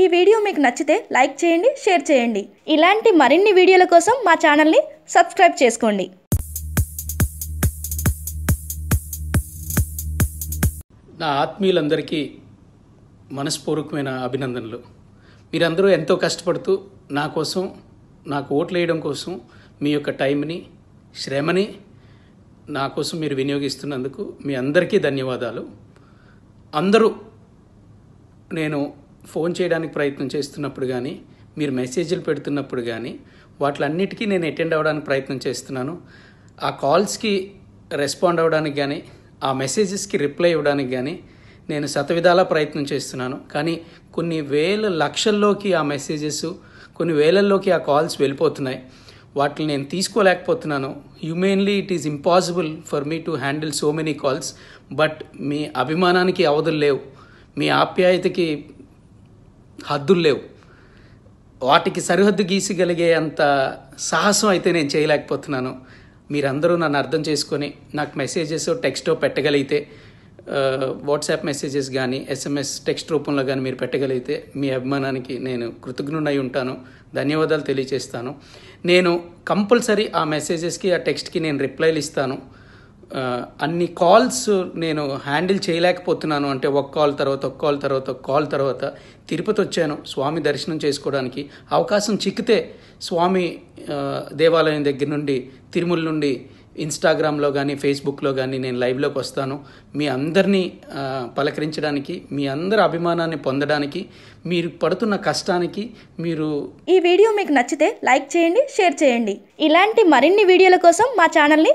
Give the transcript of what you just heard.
ఈ వీడియో మీకు నచ్చితే లైక్ చేయండి షేర్ చేయండి. ఇలాంటి మరిన్ని వీడియోల కోసం మా ఛానల్ని సబ్స్క్రైబ్ చేసుకోండి. నా ఆత్మీయులందరికీ మనస్పూర్వకమైన అభినందనలు. మీరందరూ ఎంతో కష్టపడుతూ నా కోసం నాకు ఓట్లు వేయడం కోసం మీ యొక్క టైంని శ్రమని నా కోసం మీరు వినియోగిస్తున్నందుకు మీ అందరికీ ధన్యవాదాలు. అందరూ నేను ఫోన్ చేయడానికి ప్రయత్నం చేస్తున్నప్పుడు కానీ మీరు మెసేజ్లు పెడుతున్నప్పుడు కానీ వాటిలన్నిటికీ నేను అటెండ్ అవ్వడానికి ప్రయత్నం చేస్తున్నాను. ఆ కాల్స్కి రెస్పాండ్ అవ్వడానికి కానీ ఆ మెసేజెస్కి రిప్లై ఇవ్వడానికి కానీ నేను శతవిధాలా ప్రయత్నం చేస్తున్నాను. కానీ కొన్ని వేల లక్షల్లోకి ఆ మెసేజెస్ కొన్ని వేలల్లోకి ఆ కాల్స్ వెళ్ళిపోతున్నాయి. వాటిని నేను తీసుకోలేకపోతున్నాను. Humanly it is impossible for me to handle so many calls but మీ అభిమానానికి అవధులు లేవు. మీ ఆప్యాయతకి హద్దులు లేవు. వాటికి సరిహద్దు గీసగలిగే అంత సాహసం అయితే నేను చేయలేకపోతున్నాను. మీరందరూ నన్ను అర్థం చేసుకొని నాకు మెసేజెస్ టెక్స్టో పెట్టగలిగితే వాట్సాప్ మెసేజెస్ కానీ ఎస్ఎంఎస్ టెక్స్ట్ రూపంలో కానీ మీరు పెట్టగలిగితే మీ అభిమానానికి నేను కృతజ్ఞుడై ఉంటాను. ధన్యవాదాలు తెలియజేస్తాను నేను కంపల్సరీ ఆ మెసేజెస్కి ఆ టెక్స్ట్కి నేను రిప్లైలు ఇస్తాను. అన్ని కాల్స్ నేను హ్యాండిల్ చేయలేకపోతున్నాను. అంటే ఒక కాల్ తర్వాత ఒక కాల్ తర్వాత ఒక కాల్ తర్వాత తిరుపతి వచ్చాను స్వామి దర్శనం చేసుకోవడానికి. అవకాశం చిక్కితే స్వామి దేవాలయం దగ్గర నుండి తిరుమల నుండి ఇన్స్టాగ్రామ్లో కానీ ఫేస్బుక్లో కానీ నేను లైవ్లోకి వస్తాను. మీ అందరినీ పలకరించడానికి మీ అందరి అభిమానాన్ని పొందడానికి మీరు పడుతున్న కష్టానికి మీరు ఈ వీడియో మీకు నచ్చితే లైక్ చేయండి షేర్ చేయండి. ఇలాంటి మరిన్ని వీడియోల కోసం మా ఛానల్ని